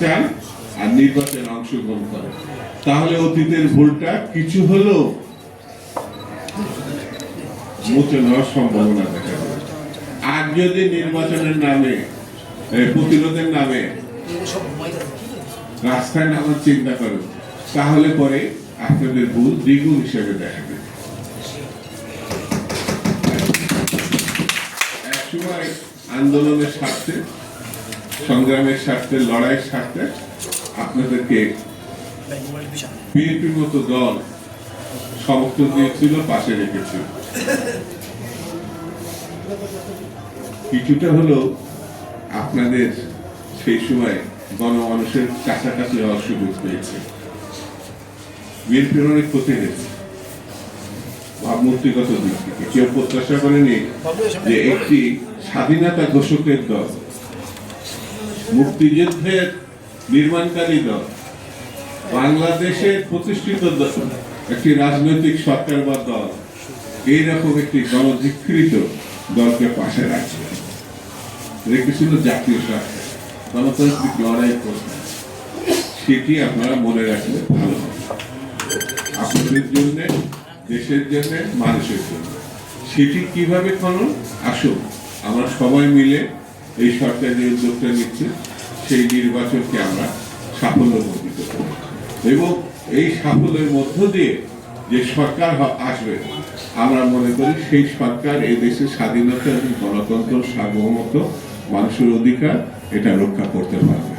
চান আর নির্বাচনে অংশগ্রহণ করেন। তাহলে অতীতের ভুলটা কিছু হলেও মুছে নেওয়ার সম্ভাবনা দেখা আর যদি নির্বাচনের নামে প্রতিরোধের নামে রাস্তায় নামার চিন্তা করেন, তাহলে পরে আপনাদের ভুল দ্বিগুণ হিসেবে দেখা দেবে আন্দোলনের স্বার্থে সংগ্রামের স্বার্থে, লড়াইয়ের স্বার্থে আপনাদেরকে বিএনপির মতো দল সমর্থন দিয়েছিল, পাশে রেখেছিল। কিছুটা হলো আপনাদের সেই সময় গণমানুষের কাছাকাছি হওয়ার সুযোগ পেয়েছে। বিএনপির অনেক ক্ষতি হয়েছে। ভাবমূর্তিগত দিক থেকে কেউ প্রত্যাশা করেনি যে একটি স্বাধীনতা ঘোষকের দল মুক্তিযুদ্ধের নির্মাণকারী দল বাংলাদেশে প্রতিষ্ঠিত দল, একটি রাজনৈতিক সরকার বা দল, এইরকম একটি গণধিকৃত দলকে পাশে রাখছে। রেখেছিল জাতীয় স্বার্থে গণতান্ত্রিক লড়াই প্রশ্ন সেটি আপনারা মনে রাখলে ভালো হবে। আপনাদের জন্য, দেশের জন্য, মানুষের জন্য। সেটি কীভাবে খনন? আসুন, আমরা সবাই মিলে এই সরকার যে উদ্যোগটা নিচ্ছে, সেই নির্বাচনকে আমরা সাফল্যমণ্ডিত করব। এবং এই সাফল্যের মধ্য দিয়ে যে সরকার আসবে, আমরা মনে করি সেই সরকার এই দেশের স্বাধীনতা এবং গণতন্ত্র সার্বভৌমত্ব, মানুষের অধিকার, এটা রক্ষা করতে পারবে।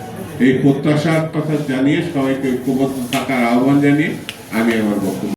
এই প্রত্যাশার কথা জানিয়ে সবাইকে ঐক্যবদ্ধ থাকার আহ্বান জানিয়ে আমি আমার বক্তব্য